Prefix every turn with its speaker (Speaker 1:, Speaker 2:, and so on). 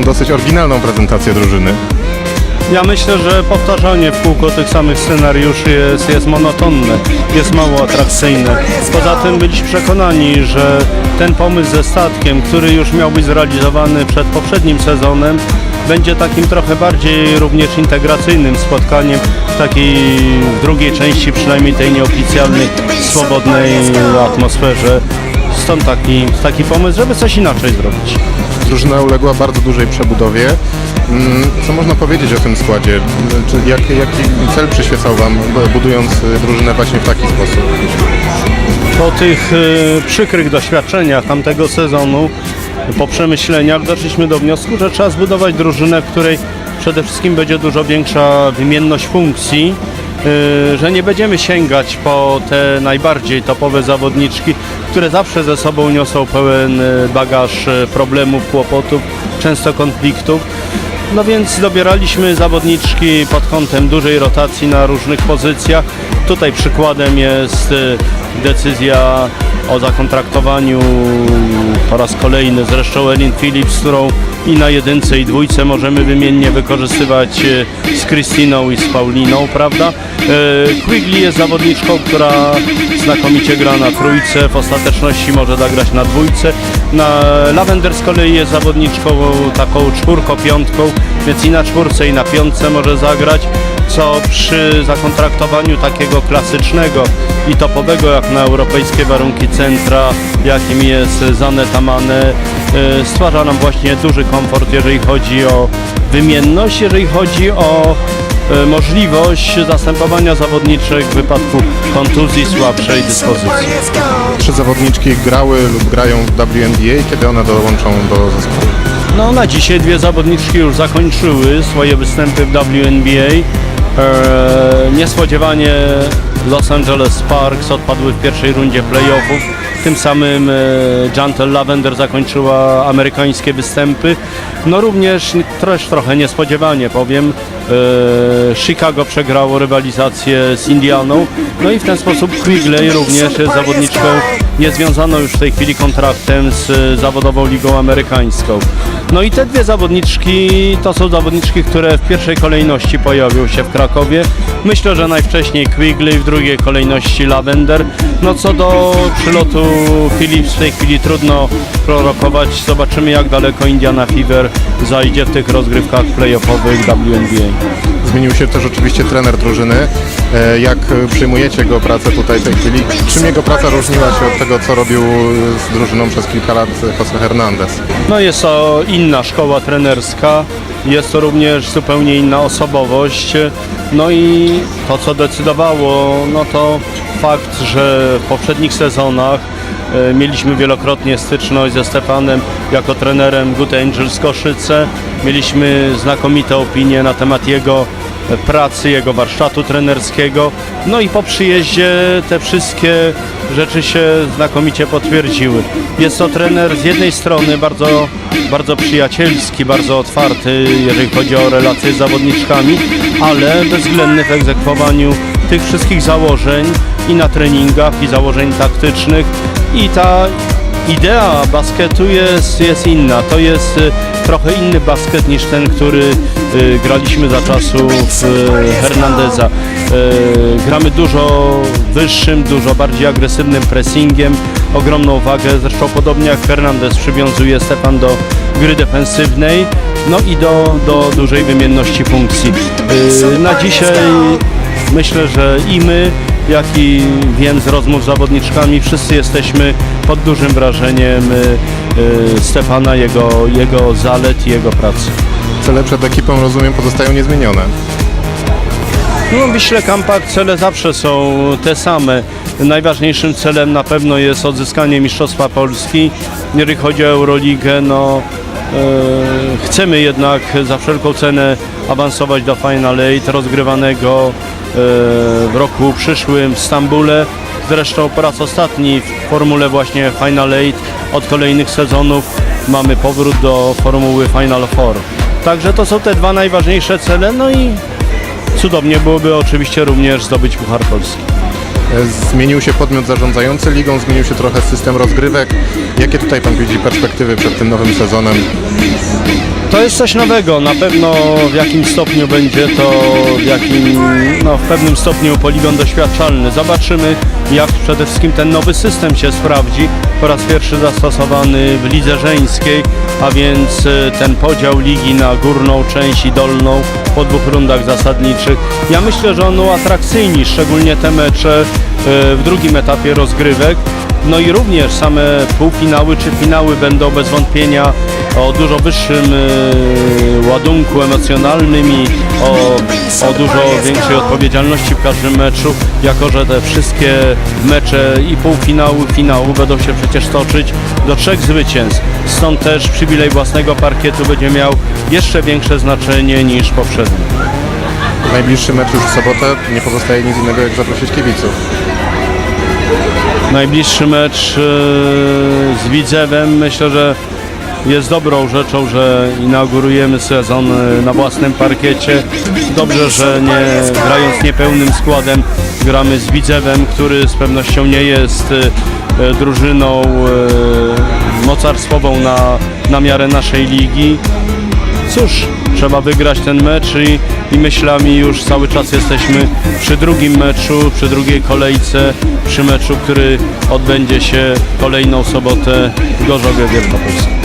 Speaker 1: dosyć oryginalną prezentację drużyny.
Speaker 2: Ja myślę, że powtarzanie w kółko tych samych scenariuszy jest, jest monotonne, jest mało atrakcyjne. Poza tym byliśmy przekonani, że ten pomysł ze statkiem, który już miał być zrealizowany przed poprzednim sezonem, będzie takim trochę bardziej również integracyjnym spotkaniem w takiej drugiej części, przynajmniej tej nieoficjalnej, swobodnej atmosferze. Stąd taki, taki pomysł, żeby coś inaczej zrobić.
Speaker 1: Drużyna uległa bardzo dużej przebudowie. Mm, Co można powiedzieć o tym składzie? Czy jak, jaki cel przyświecał Wam, b- budując y, drużynę właśnie w taki sposób?
Speaker 2: Po tych e, przykrych doświadczeniach tamtego sezonu, po przemyśleniach doszliśmy do wniosku, że trzeba zbudować drużynę, w której przede wszystkim będzie dużo większa wymienność funkcji, e, że nie będziemy sięgać po te najbardziej topowe zawodniczki, które zawsze ze sobą niosą pełen e, bagaż e, problemów, kłopotów, często konfliktów. No więc dobieraliśmy zawodniczki pod kątem dużej rotacji na różnych pozycjach. Tutaj przykładem jest decyzja o zakontraktowaniu po raz kolejny zresztą Elin Phillips, którą i na jedynce i dwójce możemy wymiennie wykorzystywać e, z Krystyną i z Pauliną, prawda? E, Quigley jest zawodniczką, która znakomicie gra na trójce, w ostateczności może zagrać na dwójce. Na Lavender z kolei jest zawodniczką taką czwórko-piątką, więc i na czwórce i na piątce może zagrać, co przy zakontraktowaniu takiego klasycznego i topowego jak na europejskie warunki centra, jakim jest Zanet Amane, y, stwarza nam właśnie duży komfort, jeżeli chodzi o wymienność, jeżeli chodzi o y, możliwość zastępowania zawodniczek w wypadku kontuzji słabszej dyspozycji.
Speaker 1: Trzy zawodniczki grały lub grają w WNBA, kiedy one dołączą do zespołu?
Speaker 2: No na dzisiaj dwie zawodniczki już zakończyły swoje występy w WNBA. Eee, niespodziewanie Los Angeles Sparks odpadły w pierwszej rundzie playoffów. Tym samym e, Jantel Lavender zakończyła amerykańskie występy. No również też trochę niespodziewanie powiem. E, Chicago przegrało rywalizację z Indianą. No i w ten sposób Quigley również jest zawodniczką niezwiązaną już w tej chwili kontraktem z e, zawodową ligą amerykańską. No i te dwie zawodniczki to są zawodniczki, które w pierwszej kolejności pojawią się w Krakowie. Myślę, że najwcześniej Quigley, w drugiej kolejności Lavender. No co do przylotu Philips w tej chwili trudno prorokować. Zobaczymy jak daleko Indiana Fever zajdzie w tych rozgrywkach playoffowych WNBA.
Speaker 1: Zmienił się też oczywiście trener drużyny. E, Jak przyjmujecie go pracę tutaj w tej chwili? Czym jego praca różniła się od tego, co robił z drużyną przez kilka lat Jose Hernandez?
Speaker 2: No jest to inna szkoła trenerska, jest to również zupełnie inna osobowość. No i to co decydowało, no to fakt, że w poprzednich sezonach e, mieliśmy wielokrotnie styczność ze Stefanem jako trenerem Good Angels Koszyce. Mieliśmy znakomite opinie na temat jego pracy, jego warsztatu trenerskiego. No i po przyjeździe te wszystkie rzeczy się znakomicie potwierdziły. Jest to trener z jednej strony bardzo, bardzo przyjacielski, bardzo otwarty, jeżeli chodzi o relacje z zawodniczkami, ale bezwzględny w egzekwowaniu tych wszystkich założeń i na treningach, i założeń taktycznych. I ta idea basketu jest, jest inna. To jest trochę inny basket niż ten, który y, graliśmy za czasów y, Hernandeza. Y, gramy dużo wyższym, dużo bardziej agresywnym pressingiem, ogromną wagę. Zresztą podobnie jak Hernandez przywiązuje Stefan do gry defensywnej, no i do, do dużej wymienności funkcji. Na dzisiaj Myślę, że i my, jak i wiem z rozmów z zawodniczkami, wszyscy jesteśmy pod dużym wrażeniem Stefana, jego, jego zalet i jego pracy.
Speaker 1: Cele przed ekipą, rozumiem, pozostają niezmienione.
Speaker 2: No, Wiśle Kampak cele zawsze są te same. Najważniejszym celem na pewno jest odzyskanie Mistrzostwa Polski. Jeżeli chodzi o Euroligę, no e, chcemy jednak za wszelką cenę awansować do Final Eight rozgrywanego e, w roku przyszłym w Stambule. Zresztą po raz ostatni w formule właśnie Final Eight od kolejnych sezonów mamy powrót do formuły Final Four. Także to są te dwa najważniejsze cele, no i Cudownie byłoby oczywiście również zdobyć Puchar Polski.
Speaker 1: Zmienił się podmiot zarządzający ligą, zmienił się trochę system rozgrywek. Jakie tutaj Pan widzi perspektywy przed tym nowym sezonem?
Speaker 2: To jest coś nowego, na pewno w jakim stopniu będzie to, w jakim, no w pewnym stopniu poligon doświadczalny. Zobaczymy jak przede wszystkim ten nowy system się sprawdzi, po raz pierwszy zastosowany w lidze żeńskiej, a więc e, ten podział ligi na górną część i dolną po dwóch rundach zasadniczych. Ja myślę, że on uatrakcyjni, szczególnie te mecze e, w drugim etapie rozgrywek. No i również same półfinały czy finały będą bez wątpienia o dużo wyższym e, ładunku emocjonalnym i o, o dużo większej odpowiedzialności w każdym meczu, jako że te wszystkie mecze i półfinały, finały będą się przecież toczyć do trzech zwycięstw. Stąd też przywilej własnego parkietu będzie miał jeszcze większe znaczenie niż poprzedni.
Speaker 1: Najbliższy mecz już w sobotę, nie pozostaje nic innego jak zaprosić kibiców.
Speaker 2: Najbliższy mecz e, z Widzewem myślę, że jest dobrą rzeczą, że inaugurujemy sezon e, na własnym parkiecie. Dobrze, że nie grając niepełnym składem gramy z Widzewem, który z pewnością nie jest e, drużyną mocarstwową na, na miarę naszej ligi. Cóż, trzeba wygrać ten mecz i, i myślami już cały czas jesteśmy przy drugim meczu, przy drugiej kolejce, przy meczu, który odbędzie się kolejną sobotę w Gorzowie Wielkopolskim.